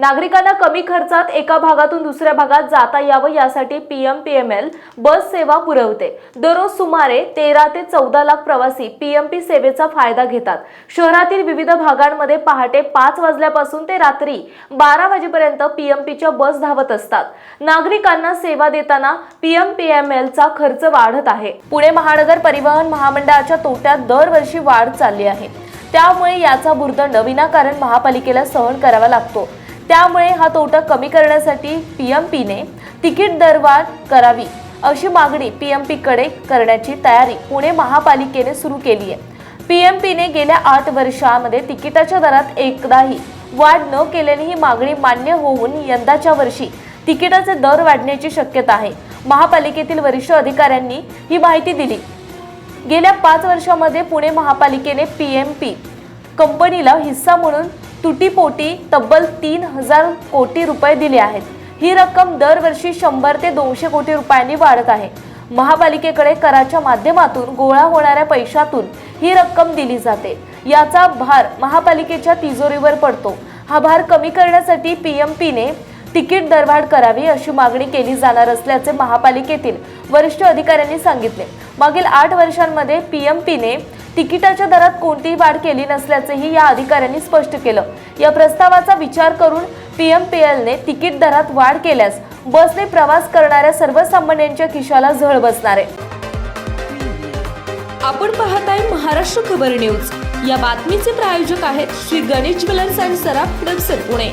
नागरिकांना कमी खर्चात एका भागातून दुसऱ्या भागात जाता यावं यासाठी पीएम पीएमएल बस सेवा पुरवते. दररोज सुमारे तेरा ते चौदा लाख प्रवासी पीएमपी सेवेचा फायदा घेतात. शहरातील विविध भागांमध्ये पहाटे पाच वाजल्यापासून ते रात्री बारा वाजेपर्यंत पीएमपीच्या बस धावत असतात. नागरिकांना सेवा देताना पीएम पीएमएलचा खर्च वाढत आहे. पुणे महानगर परिवहन महामंडळाच्या तोट्यात दरवर्षी वाढ चालली आहे. त्यामुळे याचा भुर्दंड विनाकारण महापालिकेला सहन करावा लागतो. त्यामुळे हा तोटा कमी करण्यासाठी पी एम पीने तिकीट दरवाढ करावी अशी मागणी पी एम पीकडे करण्याची तयारी पुणे महापालिकेने सुरू केली आहे. पी एम पीने गेल्या आठ वर्षामध्ये तिकिटाच्या दरात एकदाही वाढ न केल्याने ही मागणी मान्य होऊन यंदाच्या वर्षी तिकिटाचे दर वाढण्याची शक्यता आहे. महापालिकेतील वरिष्ठ अधिकाऱ्यांनी ही माहिती दिली. गेल्या पाच वर्षामध्ये पुणे महापालिकेने पी एम पी कंपनीला हिस्सा म्हणून तुटीपोटी तब्बल तीन हजार कोटी रुपये दिले आहेत. ही रक्कम दरवर्षी शंभर ते दोनशे कोटी रुपयांनी वाढत आहे. महापालिकेकडे कराच्या माध्यमातून गोळा होणाऱ्या पैशातून ही रक्कम दिली जाते. याचा भार महापालिकेच्या तिजोरीवर पडतो. हा भार कमी करण्यासाठी पी एम पीने तिकीट दरवाढ करावी अशी मागणी केली जाणार असल्याचे महापालिकेतील वरिष्ठ अधिकाऱ्यांनी सांगितले. मागील आठ वर्षांमध्ये पी एम पीने तिकिटाच्या दरात कोणतीही वाढ केली नसल्याचेही या अधिकाऱ्यांनी स्पष्ट केलं. या प्रस्तावाचा विचार करून पीएमपीएलने तिकीट दरात वाढ केल्यास बसने प्रवास करणाऱ्या सर्वसामान्यांच्या खिशाला झळ बसणार. आहे आपण पाहत आहे महाराष्ट्र खबर न्यूज. या बातमीचे प्रायोजक आहेत Shri Ganesh jewellers and Saraf Hadapsar Pune.